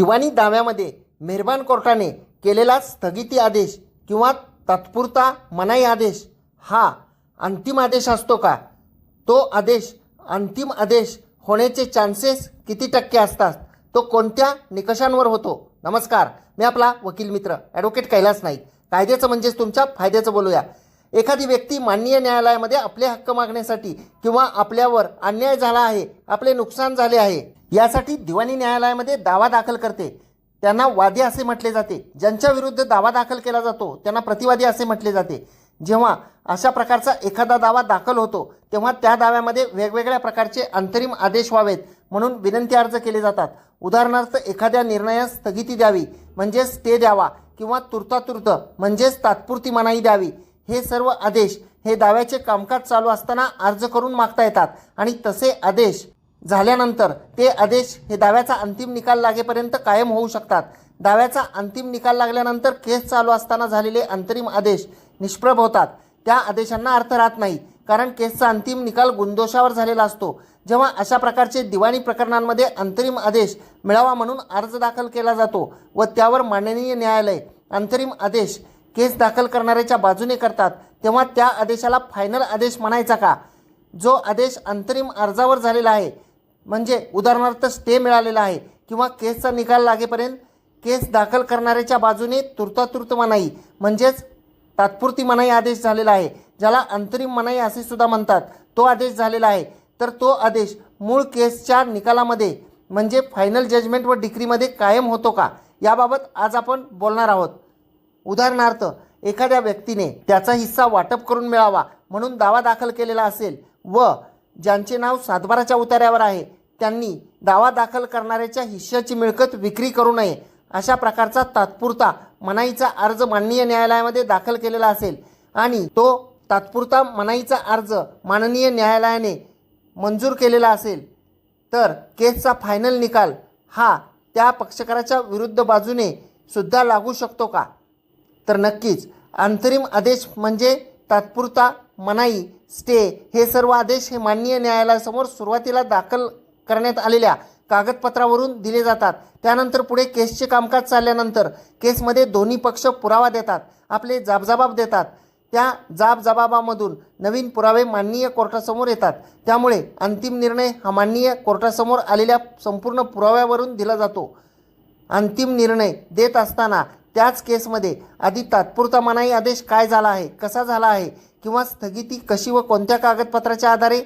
दिवाणी दाव्यामध्ये मेहरबान कोर्टाने केलेला स्थगिती आदेश किंवा तात्पुरता मनाई आदेश हा अंतिम आदेश असतो का? तो आदेश अंतिम आदेश होण्याचे चान्सेस किती टक्के असतात? तो कोणत्या निकषांवर होतो? नमस्कार मी आपला वकील मित्र ॲडव्होकेट कैलास नाईक. कायद्याचं म्हणजेच तुमच्या फायद्याचं बोलूया. एखादी व्यक्ती माननीय न्यायालयामध्ये आपले हक्क मागण्यासाठी किंवा आपल्यावर अन्याय झाला आहे आपले नुकसान झाले आहे यासाठी दिवाणी न्यायालयामध्ये दावा दाखल करते. त्यांना वादी असे म्हटले जाते ज्यांच्या विरुद्ध दावा दाखल केला जातो त्यांना प्रतिवादी असे म्हटले जाते. जेव्हा अशा प्रकारचा एखादा दावा दाखल होतो तेव्हा त्या दाव्यामध्ये वेगवेगळ्या प्रकारचे अंतरिम आदेश व्हावेत म्हणून विनंती अर्ज केले जातात. उदाहरणार्थ एखाद्या निर्णयास स्थगिती द्यावी म्हणजेच स्टे द्यावा किंवा तुर्तातुर्त म्हणजेच तात्पुरती मनाई द्यावी. हे सर्व आदेश हे दाव्याचे कामकाज चालू असताना अर्ज करून मागता येतात. आणि तसे आदेश झाल्यानंतर ते आदेश हे दाव्याचा अंतिम निकाल लागेपर्यंत कायम होऊ शकतात. दाव्याचा अंतिम निकाल लागल्यानंतर केस चालू असताना झालेले अंतरिम आदेश निष्प्रभ होतात. त्या आदेशांना अर्थ राहत नाही कारण केसचा अंतिम निकाल गुणदोषावर झालेला असतो. जेव्हा अशा प्रकारचे दिवाणी प्रकरणांमध्ये अंतरिम आदेश मिळावा म्हणून अर्ज दाखल केला जातो व त्यावर माननीय न्यायालय अंतरिम आदेश केस दाखल करणाऱ्याच्या बाजूने करतात तेव्हा त्या आदेशाला फायनल आदेश म्हणायचा का? जो आदेश अंतरिम अर्जावर झालेला आहे म्हणजे उदाहरणार्थ स्टे मिळालेला आहे किंवा केसचा निकाल लागेपर्यंत केस दाखल करणाऱ्याच्या बाजूने तुर्तातुर्त मनाई म्हणजेच तात्पुरती मनाई आदेश झालेला आहे ज्याला अंतरिम मनाई असे सुद्धा म्हणतात. तो आदेश झालेला आहे. तर तो आदेश मूळ केसच्या निकालामध्ये म्हणजे फायनल जजमेंट व डिक्रीमध्ये कायम होतो का? याबाबत आज आपण बोलणार आहोत. उदाहरणार्थ एखाद्या व्यक्तीने त्याचा हिस्सा वाटप करून मिळावा म्हणून दावा दाखल केलेला असेल व ज्यांचे नाव सातबाराच्या उतार्यावर आहे त्यांनी दावा दाखल करणाऱ्याच्या हिश्श्याची मिळकत विक्री करू नये अशा प्रकारचा तात्पुरता मनाईचा अर्ज माननीय न्यायालयामध्ये दाखल केलेला असेल आणि तो तात्पुरता मनाईचा अर्ज माननीय न्यायालयाने मंजूर केलेला असेल. तर केसचा फायनल निकाल हा त्या पक्षकाराच्या विरुद्ध बाजूने सुद्धा लागू शकतो का? तर नक्कीच. अंतरिम आदेश म्हणजे तात्पुरता मनाई स्टे हे सर्व आदेश हे माननीय न्यायालयासमोर सुरुवातीला दाखल करण्यात आलेल्या कागदपत्रावरून दिले जातात. त्यानंतर पुढे केसचे कामकाज चालल्यानंतर केसमध्ये दोन्ही पक्ष पुरावा देतात आपले जाबजबाब देतात. त्या जाबजबाबामधून नवीन पुरावे माननीय कोर्टासमोर येतात. त्यामुळे अंतिम निर्णय हा माननीय कोर्टासमोर आलेल्या संपूर्ण पुराव्यावरून दिला जातो. अंतिम निर्णय देत असताना त्याच केसमध्ये आधी तात्पुरता मनाई आदेश काय झाला आहे कसा झाला आहे किंवा स्थगिती कशी व कोणत्या कागदपत्राच्या आधारे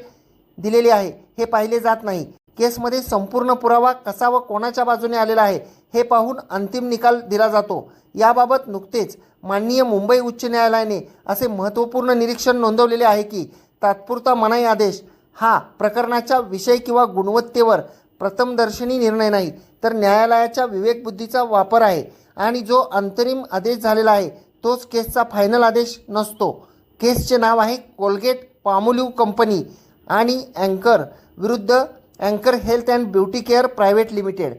दिलेली आहे हे पाहिले जात नाही. केसमध्ये संपूर्ण पुरावा कसा व कोणाच्या बाजूने आलेला आहे हे पाहून अंतिम निकाल दिला जातो. याबाबत नुकतेच माननीय मुंबई उच्च न्यायालयाने असे महत्त्वपूर्ण निरीक्षण नोंदवलेले आहे की तात्पुरता मनाई आदेश हा प्रकरणाच्या विषय किंवा गुणवत्तेवर प्रथमदर्शनी निर्णय नाही तर न्यायालयाच्या विवेकबुद्धीचा वापर आहे. आणि जो अंतरिम आदेश झालेला आहे तोच केसचा फायनल आदेश नसतो. केसचे नाव आहे कोलगेट पामोलिव्ह कंपनी आणि अँकर विरुद्ध अँकर health and beauty care private limited.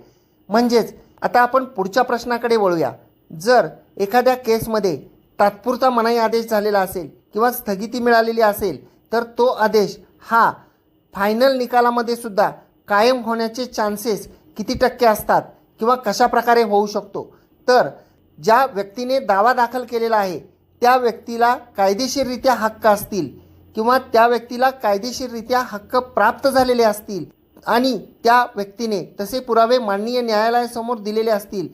म्हणजेच आता आपण पुढच्या प्रश्नाकडे वळूया. जर एखाद्या केसमध्ये तात्पुरता मनाई आदेश झालेला असेल किंवा स्थगिती मिळालेली असेल तर तो आदेश हा फायनल निकालामध्ये सुद्धा कायम होण्याचे चान्सेस किती टक्के असतात किंवा कशा प्रकारे होऊ शकतो? तर ज्या व्यक्तीने दावा दाखल केलेला आहे त्या व्यक्तीला कायदेशीररित्या हक्क असतील किंवा त्या व्यक्तीला कायदेशीररित्या हक्क प्राप्त झालेले असतील आणि त्या व्यक्तीने तसे पुरावे माननीय न्यायालयासमोर दिलेले असतील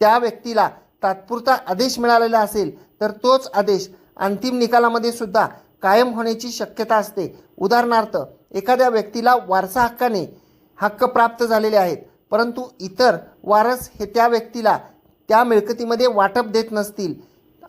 त्या व्यक्तीला तात्पुरता आदेश मिळालेला असेल तर तोच आदेश अंतिम निकालामध्ये सुद्धा कायम होण्याची शक्यता असते. उदाहरणार्थ एखाद्या व्यक्तीला वारसा हक्काने हक्क प्राप्त झालेले आहेत परंतु इतर वारस हे त्या व्यक्तीला त्या मिळकतीमध्ये वाटप देत नसतील.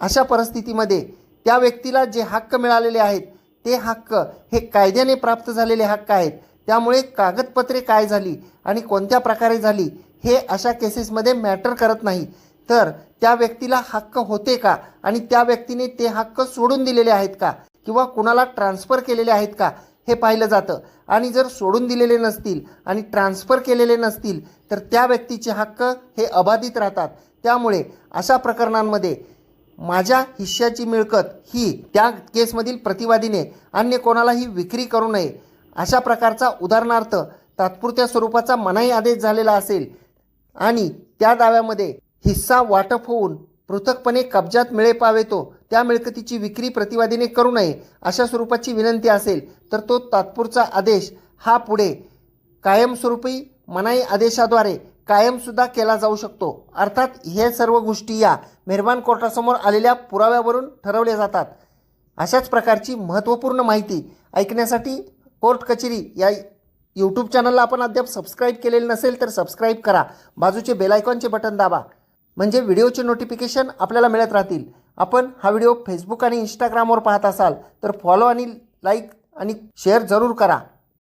अशा परिस्थितीमध्ये त्या व्यक्तीला जे हक्क मिळालेले आहेत ते हक्क हे कायद्याने प्राप्त झालेले हक्क आहेत. त्यामुळे कागदपत्रे काय झाली आणि कोणत्या प्रकारे झाली हे अशा केसेसमध्ये मॅटर करत नाही. तर त्या व्यक्तीला हक्क होते का आणि त्या व्यक्तीने ते हक्क सोडून दिलेले आहेत का किंवा कुणाला ट्रान्सफर केलेले आहेत का हे पाहिलं जातं. आणि जर सोडून दिलेले नसतील आणि ट्रान्सफर केलेले नसतील तर त्या व्यक्तीचे हक्क हे अबाधित राहतात. त्यामुळे अशा प्रकरणांमध्ये माझ्या हिश्श्याची मिळकत ही त्या केसमधील प्रतिवादीने अन्य कोणालाही विक्री करू नये अशा प्रकारचा उदाहरणार्थ तात्पुरत्या स्वरूपाचा मनाई आदेश झालेला असेल आणि त्या दाव्यामध्ये हिस्सा वाटप होऊन पृथकपणे कब्जात मिळे पावेतो त्या मिळकतीची विक्री प्रतिवादीने करू नये अशा स्वरूपाची विनंती असेल तर तो तात्पुरचा आदेश हा पुढे कायमस्वरूपी मनाई आदेशाद्वारे कायमसुद्धा केला जाऊ शकतो. अर्थात हे सर्व गोष्टी या मेहरबान कोर्टासमोर आलेल्या पुराव्यावरून ठरवल्या जातात. अशाच प्रकारची महत्त्वपूर्ण माहिती ऐकण्यासाठी कोर्ट कचेरी या यूट्यूब चॅनलला आपण अद्याप सबस्क्राईब केलेलं नसेल तर सबस्क्राईब करा. बाजूचे बेलायकॉनचे बटन दाबा. म्हणजे व्हिडिओचे नोटिफिकेशन आपल्याला मिळत राहतील. आपण हा व्हिडिओ फेसबुक आणि इंस्टाग्रामवर पाहत असाल तर फॉलो आणि लाईक आणि शेअर जरूर करा.